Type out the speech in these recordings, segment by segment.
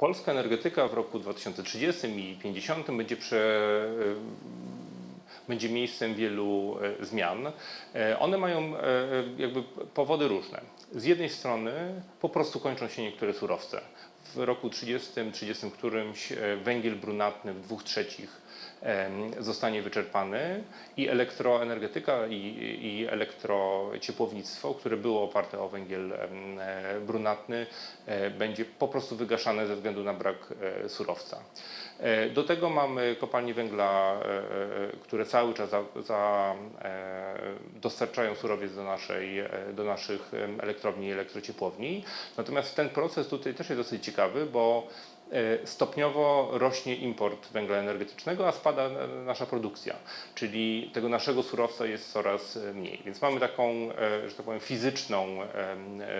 polska energetyka w roku 2030 i 50 będzie prze, będzie miejscem wielu e, zmian. E, One mają e, jakby powody różne. Z jednej strony po prostu kończą się niektóre surowce. W roku 30, 30 którymś e, węgiel brunatny w dwóch trzecich zostanie wyczerpany i elektroenergetyka i, i elektrociepłownictwo, które było oparte o węgiel e, brunatny, e, będzie po prostu wygaszane ze względu na brak surowca. Do tego mamy kopalnie węgla, które cały czas za, za, dostarczają surowiec do, naszej, do naszych elektrowni i elektrociepłowni. Natomiast ten proces tutaj też jest dosyć ciekawy, bo e, stopniowo rośnie import węgla energetycznego, a spada nasza produkcja, czyli tego naszego surowca jest coraz e, mniej. Więc mamy taką, e, że tak powiem, fizyczną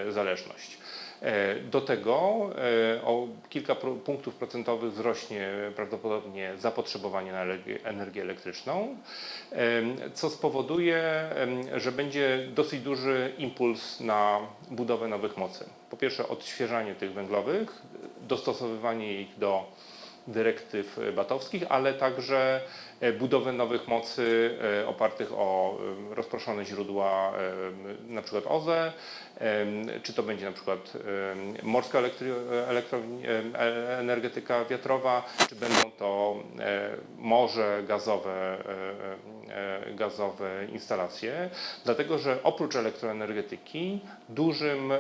zależność. E, Do tego e, o kilka punktów procentowych wzrośnie prawdopodobnie zapotrzebowanie na energię- elektryczną, co spowoduje, że będzie dosyć duży impuls na budowę nowych mocy. Po pierwsze odświeżanie tych węglowych, dostosowywanie ich do dyrektyw batowskich, ale także e, budowę nowych mocy e, opartych o e, rozproszone źródła, na przykład OZE, czy to będzie na przykład morska energetyka wiatrowa, czy będą to morze gazowe, gazowe instalacje, dlatego że oprócz elektroenergetyki dużym, em,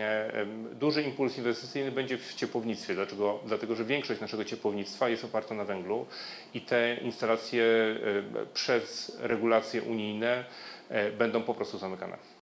em, duży impuls inwestycyjny będzie w ciepłownictwie. Dlaczego? Dlatego, że większość naszego ciepłownictwa jest oparta na węglu i te instalacje e, przez regulacje unijne e, będą po prostu zamykane.